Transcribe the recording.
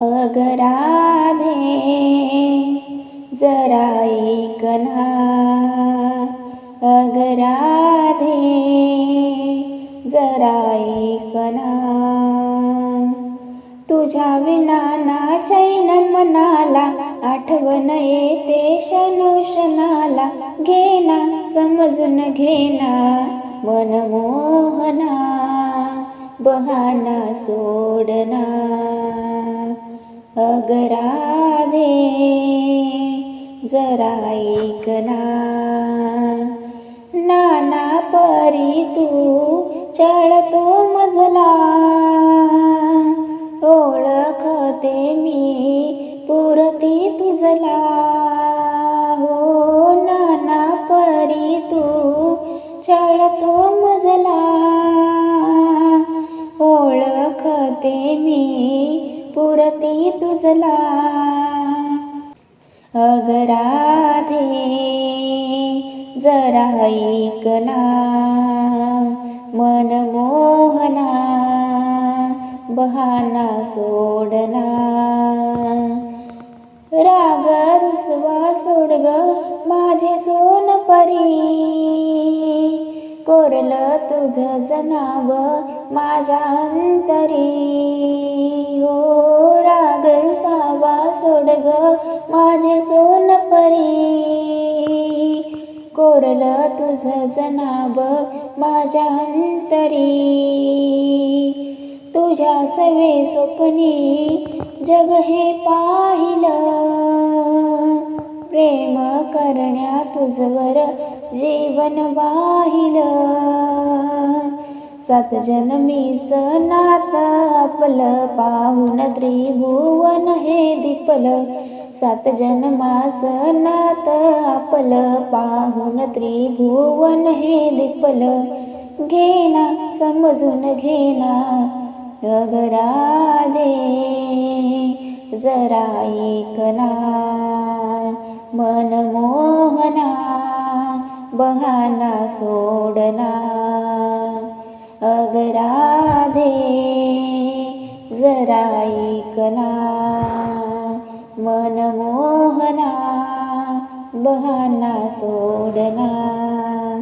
अगराधे जरा ऐकना अगराधे जरा ऐकना तुझ्या विना ना चैन मनाला आठवण येते क्षणोक्षणाला घेना समजून घेना मनमोहना बहाना सोडना. अगराधे जरा ऐकना नाना परी तू चळतो मजला. ओळखते मी पुरती तुझला. हो नाना परी तू चळतो मजला. ओळखते मी पुरती तुझला. अगराधे जरा ऐकना मनमोहना बहाना सोडना. राग रुसवा सोडग माझे सोन परी. कोरलं तुझं जनाव माझ्या अंतरी. परी. कोरलं तुझं जनाब माझ्या अंतरी. तुझ्या सवे स्वप्नी जग हे पाहिलं. प्रेम करण्या तुझवर जीवन वाहिलं. सात जन्मीच सनात आपलं पाहून त्रिभुवन हे दिपलं. सात जन्माचं नात आपलं पाहून त्रिभुवन हे दिपल. घेना समजून घेना अगराधे जरा ऐकना मनमोहना बहाना सोडना. अगराधे जरा ऐकना मनमोहना बहाना सोडना